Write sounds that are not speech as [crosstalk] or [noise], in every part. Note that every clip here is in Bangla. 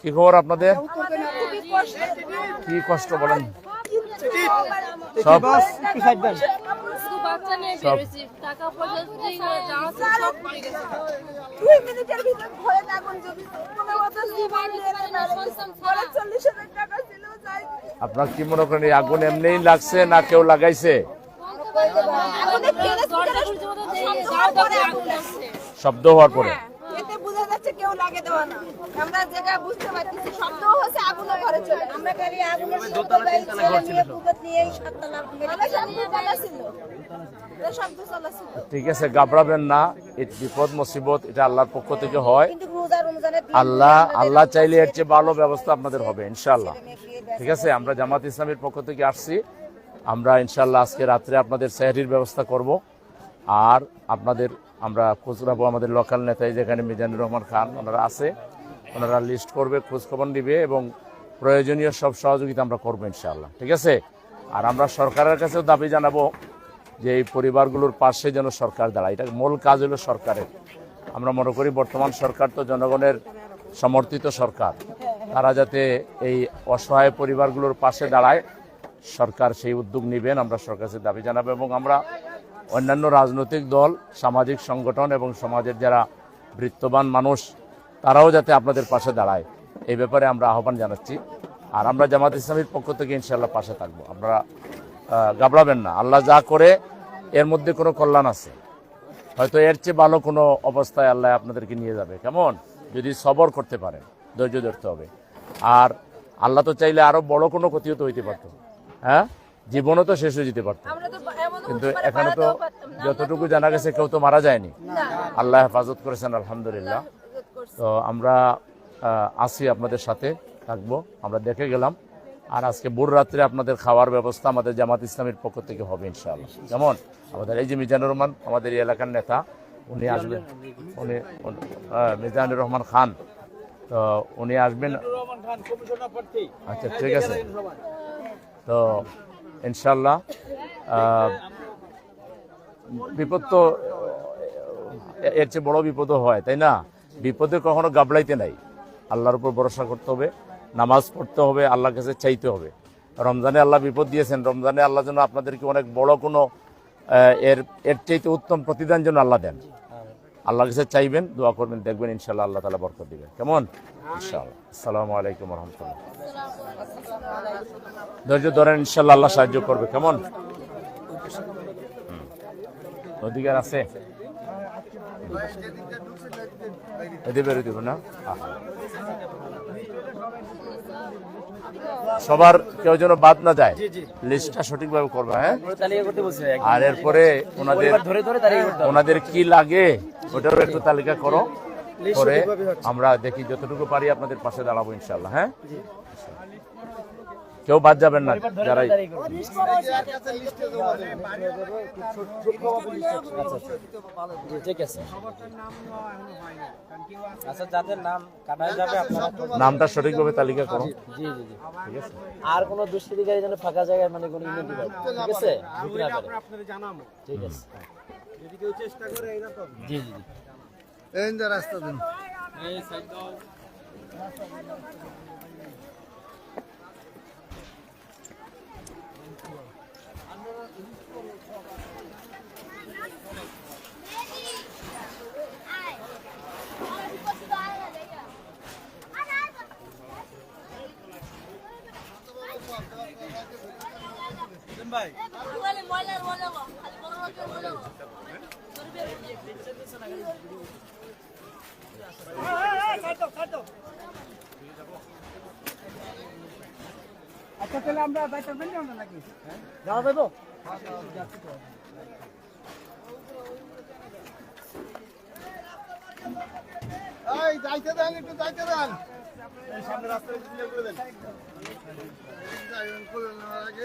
কি খবর আপনাদের? কি কষ্ট বলেন? সব আপনার কি মনে করেন এই আগুন এমনিই লাগছে না কেউ লাগাইছে? শব্দ হওয়ার পরে। কেউ লাগে দেওয়া না। আমরা যেটা বুঝতে পারতেছি শব্দ হচ্ছে আগুনও ঘরে চলে। আমরা গাড়ি চলা ছিল ঠিক আছে ঘাবড়াবেন না বিপদ মুসিবত এটা আল্লাহর পক্ষ থেকে হয়। আল্লাহ আল্লাহ চাইলে এর চেয়ে ভালো ব্যবস্থা আপনাদের হবে ইনশাল্লাহ ঠিক আছে আমরা জামাত ইসলামের পক্ষ থেকে আসছি। আমরা ইনশাল্লাহ আজকে রাত্রে আপনাদের সেহরির ব্যবস্থা করব। আর আপনাদের আমরা খোঁজ রাখব আমাদের লোকাল নেতাই যেখানে মিজানুর রহমান খান, ওনারা আছে। ওনারা লিস্ট করবে খোঁজ খবর নিবে এবং প্রয়োজনীয় সব সহযোগিতা আমরা করব ইনশাল্লাহ ঠিক আছে? আর আমরা সরকারের কাছেও দাবি জানাব যে এই পরিবারগুলোর পাশে যেন সরকার দাঁড়ায়। এটা মূল কাজ হলো সরকারের। আমরা মনে করি বর্তমান সরকার তো জনগণের সমর্থিত সরকার। তারা যাতে এই অসহায় পরিবারগুলোর পাশে দাঁড়ায়, সরকার সেই উদ্যোগ নেবেন, আমরা সরকারের দাবি জানাব এবং আমরা অন্যান্য রাজনৈতিক দল, সামাজিক সংগঠন এবং সমাজের যারা বৃত্তবান মানুষ, তারাও যাতে আপনাদের পাশে দাঁড়ায়। এই ব্যাপারে আমরা আহ্বান জানাচ্ছি। আর আমরা জামাত ইসলামীর পক্ষ থেকে ইনশাল্লাহ পাশে থাকব। আপনারা গাবড়াবেন না। আল্লাহ যা করে, এর মধ্যে কোনো কল্যাণ আছে। হয়তো এর চেয়ে ভালো কোনো অবস্থায় আল্লাহ আপনাদেরকে নিয়ে যাবে। কেমন? যদি সবর করতে পারেন, ধৈর্য ধরতে হবে। আর আল্লাহ তো চাইলে আরও বড় কোনো ক্ষতিও তো হইতে পারতো। হ্যাঁ? জীবনও তো শেষ হয়ে যেতে পারতো। কিন্তু এখানে তো। যতটুকু জানা গেছে কেউ তো মারা যায়নি। আল্লাহ হেফাজত করেছেন আলহামদুলিল্লাহ। তো আমরা আছি আপনাদের সাথে থাকব। আমরা দেখে গেলাম। আর আজকে ভোর রাত্রে আপনাদের খাওয়ার ব্যবস্থা আমাদের জামাত ইসলামের পক্ষ থেকে হবে ইনশাআল্লাহ। যেমন আমাদের এই যে মিজানুর রহমান আমাদের এই এলাকার নেতা উনি আসবেন। উনি উনি- মিজানুর রহমান খান। তো উনি আসবেন। আচ্ছা ঠিক আছে। তো ইনশাল্লাহ আহ, বিপদ তো এর চেয়ে বড় বিপদও হয়, তাই না? বিপদে কখনো গাবলাইতে নাই। আল্লাহর উপর ভরসা করতে হবে, নামাজ পড়তে হবে, আল্লাহর কাছে চাইতে হবে। রমজানে আল্লাহ বিপদ দিয়েছেন, রমজানে আল্লাহ যেন আপনাদেরকে অনেক বড় কোনো এর এর চাইতে উত্তম প্রতিদান যেন আল্লাহ দেন। আল্লাহর কাছে চাইবেন, দোয়া করবেন, দেখবেন ইনশাল্লাহ আল্লাহ তালা বরকত দিবেন। কেমন? ইনশাআল্লাহ। আসসালামু আলাইকুম রহমতুল্লাহ। ধৈর্য ধরেন ইনশাল্লাহ আল্লাহ সাহায্য করবে। কেমন। অধিকার আছে? না? সবার কেউ যেন বাদ না যায়। লিস্টটা সঠিকভাবে করবে হ্যাঁ? আর এরপরে ওনাদের। ওনাদের কি লাগে ওটারও একটু তালিকা করো। করে আমরা দেখি যতটুকু পারি আপনাদের পাশে দাঁড়াবো ইনশাল্লাহ হ্যাঁ? কেউ বাদ যাবেন না যারাই। জি, ঠিক আছে। আচ্ছা যাদের নাম কাটা যাবে আপনারা নামটা সঠিকভাবে তালিকা করো। জি জি জি। ঠিক আছে। আর কোনো দুষ্কৃতিকারী যেন ফাঁকা জায়গায় মানে কোনো ইমেল দিবে ঠিক আছে? ঢুকতে না ঠিক আছে। জি জি জি। বলে ময়লা ময়লা খালি বড় বড় ময়লা যাওয়া যাব এই যাইতে দেন একটু যাইতে দেন সামনে রাস্তাটা ক্লিয়ার করে দেন আগে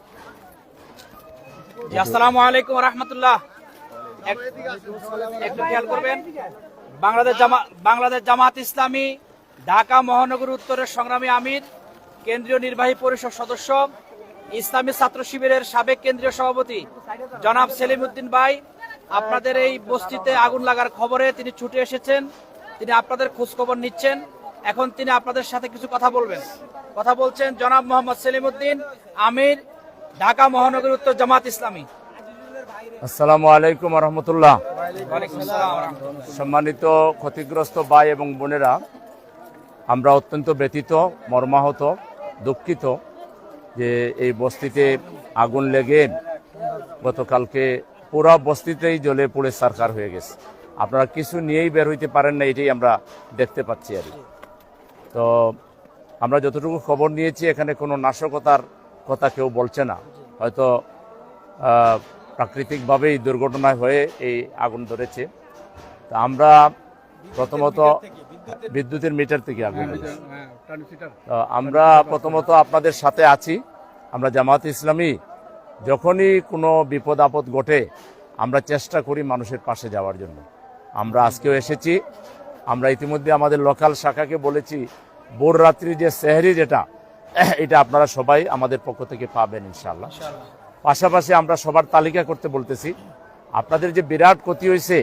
আসসালামু আলাইকুম রহমতুল্লাহ। একটু খেয়াল করবেন। বাংলাদেশ জামা বাংলাদেশ জামাত ইসলামী, ঢাকা মহানগর উত্তরের সংগ্রামী আমির, কেন্দ্রীয় নির্বাহী পরিষদ সদস্য, ইসলামী ছাত্র শিবিরের সাবেক কেন্দ্রীয় সভাপতি, জনাব সেলিম উদ্দিন ভাই। আপনাদের এই বস্তিতে আগুন লাগার খবরে তিনি ছুটে এসেছেন। তিনি আপনাদের খোঁজ খবর নিচ্ছেন। এখন তিনি আপনাদের সাথে কিছু কথা বলবেন। কথা বলছেন জনাব মোহাম্মদ সেলিম উদ্দিন আমির ঢাকা মহানগর উত্তর জামাত ইসলামী আসসালামু আলাইকুম রহমতুল্লাহ। সম্মানিত ক্ষতিগ্রস্ত ভাই এবং বোনেরা আমরা অত্যন্ত ব্যথিত মর্মাহত দুঃখিত যে এই বস্তিতে আগুন লেগে গতকালকে পুরা বস্তিতেই জ্বলে পুড়ে সরকার হয়ে গেছে আপনারা কিছু নিয়েই বের হইতে পারেন না এটাই আমরা দেখতে পাচ্ছি আর কি। তো আমরা যতটুকু খবর নিয়েছি এখানে কোনো নাশকতার কথা কেউ বলছে না। হয়তো প্রাকৃতিকভাবেই দুর্ঘটনায় হয়ে এই আগুন ধরেছে। তা আমরা প্রথমত বিদ্যুতের মিটার থেকে আগুন আমরা প্রথমত আপনাদের সাথে আছি। আমরা জামাত ইসলামী, যখনই কোনো বিপদ আপদ ঘটে, আমরা চেষ্টা করি মানুষের পাশে যাওয়ার জন্য। আমরা আজকেও এসেছি। আমরা ইতিমধ্যে আমাদের লোকাল শাখাকে বলেছি ভোর রাত্রি যে সেহরি যেটা [coughs] এটা আপনারা সবাই আমাদের পক্ষ থেকে পাবেন ইনশাল্লাহ পাশাপাশি আমরা সবার তালিকা করতে বলতেছি আপনাদের যে বিরাট ক্ষতি হয়েছে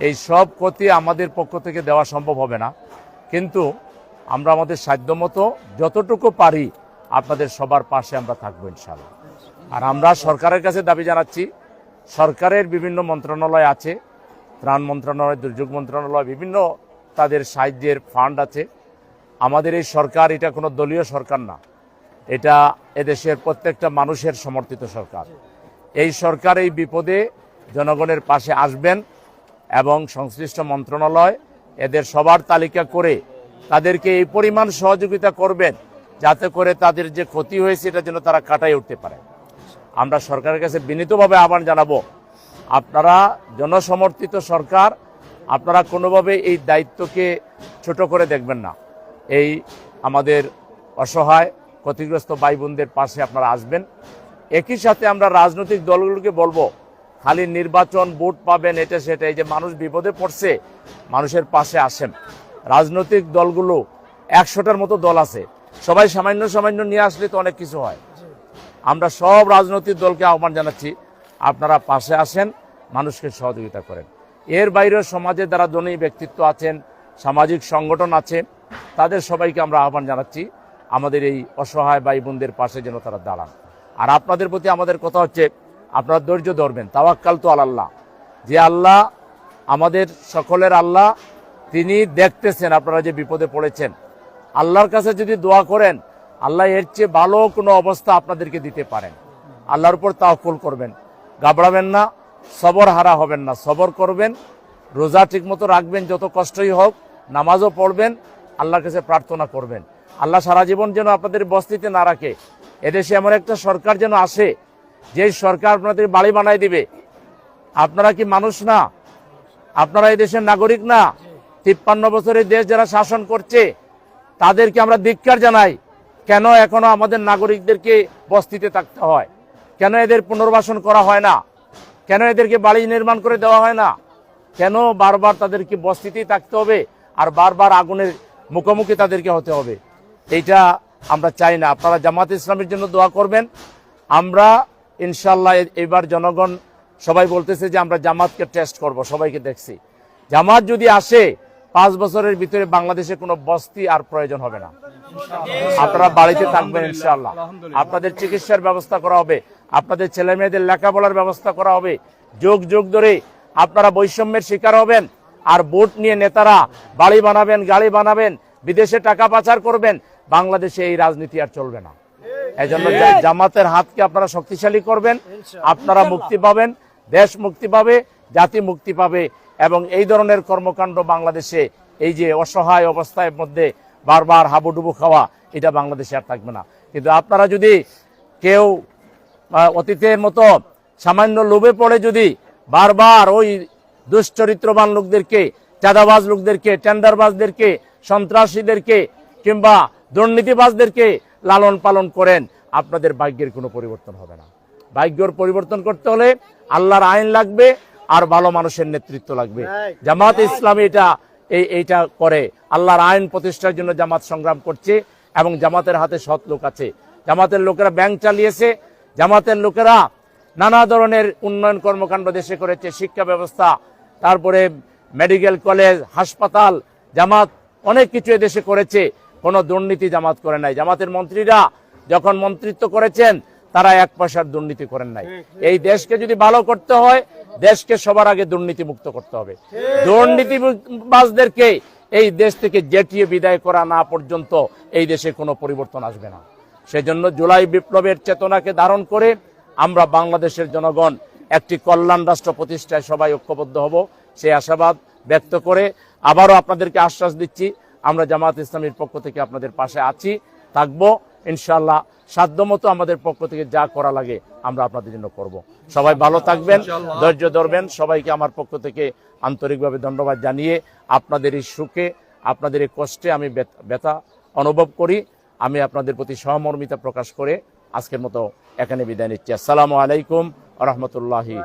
এই সব ক্ষতি আমাদের পক্ষ থেকে দেওয়া সম্ভব হবে না। কিন্তু আমরা আমাদের সাধ্যমতো যতটুকু পারি আপনাদের সবার পাশে আমরা থাকব ইনশাল্লাহ আর আমরা সরকারের কাছে দাবি জানাচ্ছি সরকারের বিভিন্ন মন্ত্রণালয় আছে ত্রাণ মন্ত্রণালয় দুর্যোগ মন্ত্রণালয় বিভিন্ন তাদের সাহায্যের ফান্ড আছে। আমাদের এই সরকার, এটা কোনো দলীয় সরকার না। এটা এদেশের প্রত্যেকটা মানুষের সমর্থিত সরকার। এই সরকার এই বিপদে জনগণের পাশে আসবেন এবং সংশ্লিষ্ট মন্ত্রণালয় এদের সবার তালিকা করে তাদেরকে এই পরিমাণ সহযোগিতা করবেন, যাতে করে তাদের যে ক্ষতি হয়েছে এটা যেন তারা কাটাই উঠতে পারে। আমরা সরকারের কাছে বিনীতভাবে আহ্বান জানাব, আপনারা জনসমর্থিত সরকার, আপনারা কোনোভাবে এই দায়িত্বকে ছোট করে দেখবেন না। এই আমাদের অসহায়, ক্ষতিগ্রস্ত ভাই বোনদের পাশে আপনারা আসবেন। একই সাথে আমরা রাজনৈতিক দলগুলোকে বলব, খালি নির্বাচন ভোট পাবেন, এটা সেটা, এই যে মানুষ বিপদে পড়ছে, মানুষের পাশে আসেন। রাজনৈতিক দলগুলো একশোটার মতো দল আছে। সবাই সামান্য সামান্য নিয়ে আসলে তো অনেক কিছু হয়। আমরা সব রাজনৈতিক দলকে আহ্বান জানাচ্ছি, আপনারা পাশে আসেন, মানুষকে সহযোগিতা করেন। এর বাইরেও সমাজে যারা ধনী ব্যক্তিত্ব আছেন, সামাজিক সংগঠন আছে তাদের সবাইকে আমরা আহ্বান জানাচ্ছি, আমাদের এই অসহায় ভাই বোনদের পাশে যেন তারা দাঁড়ান। আর আপনাদের প্রতি আমাদের কথা হচ্ছে, আপনারা ধৈর্য ধরবেন, তাওয়াক্কাল তো আল্লাহ। যে আল্লাহ আমাদের সকলের আল্লাহ, তিনি দেখতেছেন আপনারা যে বিপদে পড়েছেন। আল্লাহর কাছে যদি দোয়া করেন, আল্লাহ এর চেয়ে ভালো কোনো অবস্থা আপনাদেরকে দিতে পারেন। আল্লাহর উপর তাওকুল করবেন। ঘাবড়াবেন না, সবর হারা হবেন না। সবর করবেন, রোজা ঠিকমতো রাখবেন যত কষ্টই হোক, নামাজও পড়বেন আল্লাহর কাছে প্রার্থনা করবেন। আল্লাহ সারা জীবন যেন আপনাদের বস্তিতে না রাখে। এদেশে এমন একটা সরকার যেন আসে, যে সরকার আপনাদের বাড়ি বানাই দিবে। আপনারা কি মানুষ না? আপনারা দেশের নাগরিক না? তিপ্পান্ন বছরের দেশ যারা শাসন করছে, তাদেরকে আমরা ধিক্কার জানাই, কেন এখনও আমাদের নাগরিকদেরকে বস্তিতে থাকতে হয়? কেন এদের পুনর্বাসন করা হয় না? কেন এদেরকে বাড়ি নির্মাণ করে দেওয়া হয় না? কেন বারবার তাদেরকে বস্তিতেই থাকতে হবে? আর বারবার আগুনের মুখোমুখি তাদেরকে হতে হবে। এইটা আমরা চাই না। আপনারা জামাত ইসলামের জন্য দোয়া করবেন। আমরা ইনশাল্লাহ এবার জনগণ সবাই বলতেছে যে আমরা জামাতকে টেস্ট করব, সবাইকে দেখছি। জামাত যদি আসে, পাঁচ বছরের ভিতরে বাংলাদেশে কোনো বস্তি আর প্রয়োজন হবে না। আপনারা বাড়িতে থাকবেন ইনশাল্লাহ আপনাদের চিকিৎসার ব্যবস্থা করা হবে। আপনাদের ছেলে মেয়েদের লেখাপড়ার ব্যবস্থা করা হবে। যোগ যোগ ধরে আপনারা বৈষম্যের শিকার হবেন। আর ভোট নিয়ে নেতারা বাড়ি বানাবেন গাড়ি বানাবেন বিদেশে টাকা পাচার করবেন বাংলাদেশে এই রাজনীতি আর চলবে না। এজন্য জামাতের হাতকে আপনারা শক্তিশালী করবেন আপনারা মুক্তি পাবেন দেশ মুক্তি পাবে জাতি মুক্তি পাবে এবং এই ধরনের কর্মকাণ্ড বাংলাদেশে এই যে অসহায় অবস্থার মধ্যে বারবার হাবুডুবু খাওয়া এটা বাংলাদেশে আর থাকবে না। কিন্তু আপনারা যদি কেউ অতীতের মতো সামান্য লোভে পড়ে যদি বারবার ওই দুশ্চরিত্রবান লোকদেরকে চাঁদাবাজ লোকদেরকে টেন্ডারবাজদেরকে সন্ত্রাসীদেরকে কিংবা দুর্নীতিবাজদেরকে লালন পালন করেন আপনাদের ভাগ্যের কোনো পরিবর্তন হবে না। ভাগ্যর পরিবর্তন করতে হলে আল্লাহর আইন লাগবে আর ভালো মানুষের নেতৃত্ব লাগবে। জামাত ইসলামী এটা এই এইটা করে। আল্লাহর আইন প্রতিষ্ঠার জন্য জামাত সংগ্রাম করছে এবং জামাতের হাতে সৎ লোক আছে। জামাতের লোকেরা ব্যাংক চালিয়েছে। জামাতের লোকেরা নানা ধরনের উন্নয়ন কর্মকাণ্ড দেশে করেছে। শিক্ষা ব্যবস্থা তারপরে মেডিকেল কলেজ, হাসপাতাল, জামাত, অনেক কিছু দেশে করেছে। কোনো দুর্নীতি জামাত করে নাই। জামাতের মন্ত্রীরা যখন মন্ত্রিত্ব করেছেন, তারা এক পয়সার দুর্নীতি করেন নাই। এই দেশকে যদি ভালো করতে হয়, দেশকে সবার আগে দুর্নীতি মুক্ত করতে হবে। দুর্নীতিবাজদেরকে এই দেশ থেকে জেটিয়ে বিদায় করা না পর্যন্ত এই দেশে কোনো পরিবর্তন আসবে না। সেজন্য জুলাই বিপ্লবের চেতনাকে ধারণ করে আমরা বাংলাদেশের জনগণ একটি কল্যাণ রাষ্ট্র প্রতিষ্ঠায় সবাই ঐক্যবদ্ধ হব সেই আশাবাদ ব্যক্ত করে আবারও আপনাদেরকে আশ্বাস দিচ্ছি আমরা জামাত ইসলামীর পক্ষ থেকে আপনাদের পাশে আছি থাকব ইনশাল্লাহ সাধ্যমতো আমাদের পক্ষ থেকে যা করা লাগে আমরা আপনাদের জন্য করব। সবাই ভালো থাকবেন ধৈর্য ধরবেন সবাইকে আমার পক্ষ থেকে আন্তরিকভাবে ধন্যবাদ জানিয়ে আপনাদের এই সুখে আপনাদের এই কষ্টে আমি ব্যথা অনুভব করি আমি আপনাদের প্রতি সহমর্মিতা প্রকাশ করে আজকের মতো এখানে বিদায় নিচ্ছি। আসসালামু আলাইকুম রহমতুল্লাহি